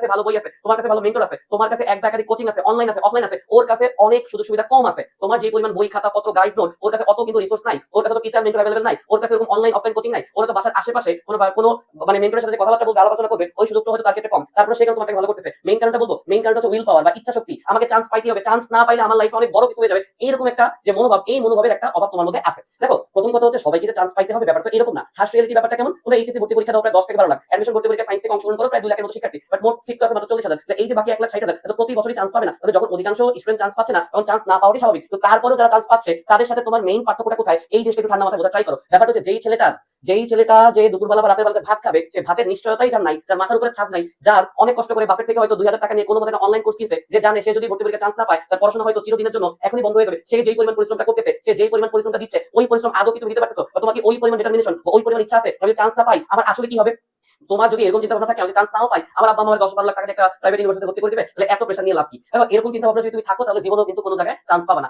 কাছে ভালো বই আছে, তোমার কাছে ভালো মেন্টর আছে, তোমার কাছে এক একাধিক কোচিং আছে অনলাইন আছে অফলাইন আছে, ওর কাছে অনেক সুযোগ সুবিধা কম আছে। তোমার যে পরিমাণ বই, খাতা পত্র গাইড নোট ওর কাছে অত কিন্তু রিসোর্স নাই, ওর কাছে তো টিচার মেন্টর অ্যাভেলেবল নাই, ওর কাছে এরকম অনলাইন অফলাইন কোচিং নাই, ওরা তো বাসার আশেপাশে কোনো কোনো মানে মেন্টরের সাথে কথাবার্তা বলবে আলোচনা করবে, ওই সুযোগটা হয়তো তার ক্ষেত্রে কম। তারপরে সেখানে তোমাকে ভালো করতেছে? মেইন কারণটা বলব মেইন কারণটা হচ্ছে উইল পাওয়ার বা ইচ্ছা শক্তি আমাকে চান্স পাইতে হবে চান্স না পাইলে আমার লাইফে অনেক বড় কিছু হয়ে যাবে। এরকম একটা যে মনোভাব, এই মনোভাবের একটা অভাব তোমার মধ্যে আছে। দেখো, প্রথম কথা হচ্ছে সবাইকে চান্স পাইতে হবে, ব্যাপারটা এরকম না। হার্স রিয়েলিটি ব্যাপারটা কেমন? তোমরা এইচএসসি ভর্তি পরীক্ষা দাও প্রায় দশ থেকে বারো লাখ। অ্যাডমিশন ভর্তি পরীক্ষা সায়েন্স থেকে অংশগ্রহণ করো, প্রায় দুই লাখের মতো শিক্ষার্থী। বাট মোট সিট আছে, মাত্র চল্লিশ হাজার। এই যে বাকি এক লাখ ষাট হাজার প্রতি বছরই চান্স পাবে না। তবে যখন অধিকাংশ স্টুডেন্ট চান্স পাচ্ছে না, তখন চান্স না পাওয়ারই স্বাভাবিক। তো তারপরেও যারা চান্স পাচ্ছে, তাদের সাথে তোমার মেইন পার্থক্যটা কোথায়? এই জিনিসটা একটু ঠান্ডা মাথায় বোঝা ট্রাই করো। ব্যাপারটা হচ্ছে, যেই ছেলেটা যেই ছেলেটা যে দুপুরবেলা বা রাতের বেলাতে ভাত খাবে, সে ভাতের নিশ্চয়তাই যার নাই, যার মাথার উপরে ছাদ নাই, যার অনেক কষ্ট করে বাপের থেকে হয়তো দুই হাজার টাকা নিয়ে কোনো মতে অনলাইন কোর্স কিনছে, যে জানে সে যদি ভর্তি পরীক্ষা চান্স না পায়, তার পড়াশোনা হয়তো চিরদিনের জন্য এখনই বন্ধ হয়ে যাবে। সে যেই পরিমাণ পরিশ্রমটা করতেছে, সে যেই পরিমাণ পরিশ্রমটা দিচ্ছে, ওই পরিশ্রম আদৌ কি তুমি দিতে পারতেছো? বা তোমার কি ওই পরিমাণ ডিটারমিনেশন ওই পরিমাণ ইচ্ছা আছে, আমি চান্স না পাই, আমার আসলে কি হবে? তোমার যদি এরকম চিন্তা ভাবনা থাকে আমি চান্স নাও পাই। আমার আব্বা আমার দশ বারো লাখ টাকা একটা প্রাইভেট ইউনিভার্সিটি ভর্তি করে দিবে, তাহলে এত প্রেশার নিয়ে লাভ কি? এরকম চিন্তা ভাবনা যদি তুমি থাকো, তাহলে জীবনেও কিন্তু কোনো জায়গায় চান্স পাবে না।